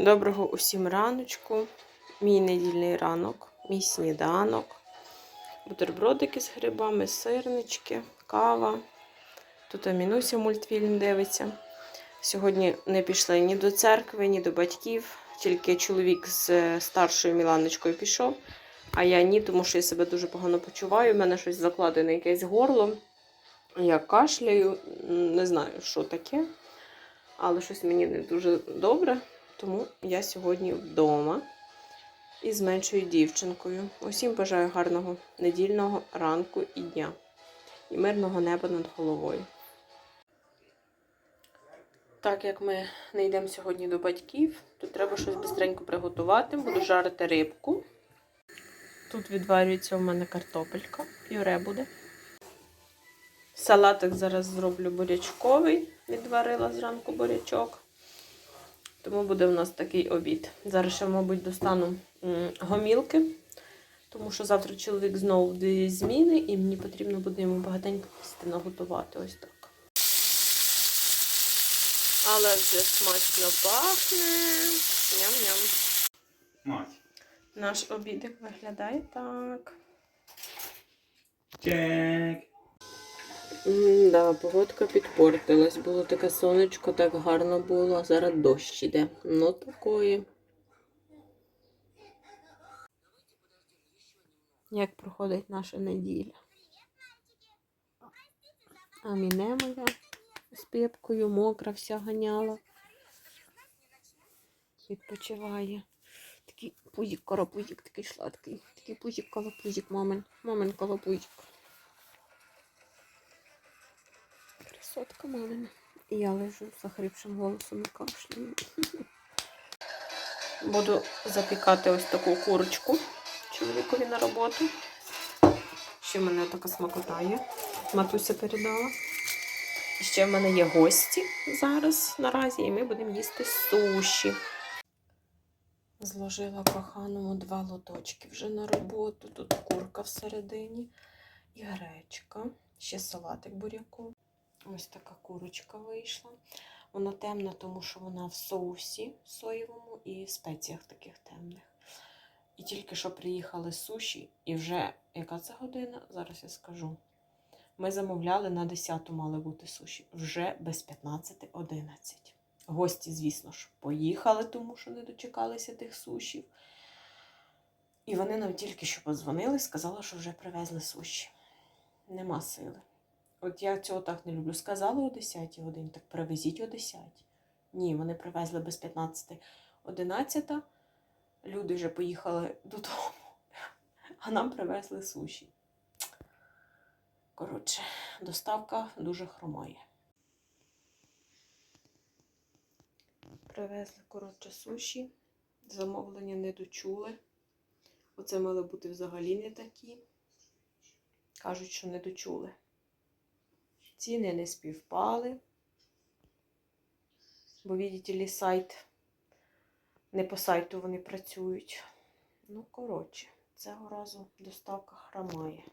Доброго усім раночку. Мій недільний ранок, мій сніданок. Бутербродики з грибами, сирнички, кава. Тут Амінуся мультфільм дивиться. Сьогодні не пішли ні до церкви, ні до батьків. Тільки чоловік з е, старшою Міланочкою пішов, а я ні, тому що я себе дуже погано почуваю. У мене щось закладене якесь горло. Я кашляю, не знаю, що таке, але щось мені не дуже добре. Тому я сьогодні вдома із меншою дівчинкою. Усім бажаю гарного недільного ранку і дня і мирного неба над головою. Так як ми не йдемо сьогодні до батьків, то треба щось бистренько приготувати. Буду жарити рибку. Тут відварюється у мене картопелька, пюре буде. Салатик зараз зроблю бурячковий, відварила зранку бурячок. Тому буде у нас такий обід. Зараз ще, мабуть, достану гомілки, тому що завтра чоловік знову дві зміни, і мені потрібно буде йому багатенько їсти наготувати. Ось так. Але вже смачно пахне. Ням-ням. Мать. Наш обідик виглядає так. Чек. М, Да, погодка підпортилась. Було таке сонечко, так гарно було, а зараз дощ іде. Ну такої. Як проходить наша неділя? А міне моя з пипкою, мокра вся ганяла. Відпочиває. Такий пузик, карапузик, такий сладкий. Такий пузик, колопузик, мамин. Мамин колопузик. Красотка мамина. Я лежу з захрипшим голосом і кашляю. Буду запікати ось таку курочку чоловікові на роботу. Ще в мене така смакота є. Матуся передала. Ще в мене є гості зараз наразі, і ми будемо їсти суші. Зложила коханому два лоточки вже на роботу. Тут курка всередині і гречка. Ще салатик буряку. Ось така курочка вийшла. Вона темна, тому що вона в соусі соєвому і в спеціях таких темних. І тільки що приїхали суші, і вже яка це година? Зараз я скажу. Ми замовляли на 10 мали бути суші. Вже без 15.11. Гості, звісно ж, поїхали, тому що не дочекалися тих сушів. І вони нам тільки що подзвонили, сказали, що вже привезли суші. Нема сили. От я цього так не люблю. Сказали о 10 годині, так привезіть о 10. Ні, вони привезли без 15. 11. Люди вже поїхали додому, а нам привезли суші. Коротше, доставка дуже хромає. Привезли, коротше, суші. Замовлення не дочули. Оце мали бути взагалі не такі. Кажуть, що не дочули. Ціни не співпали. Бо, видите ли, сайт. Не по сайту вони працюють. Ну, коротше, цього разу доставка хромає.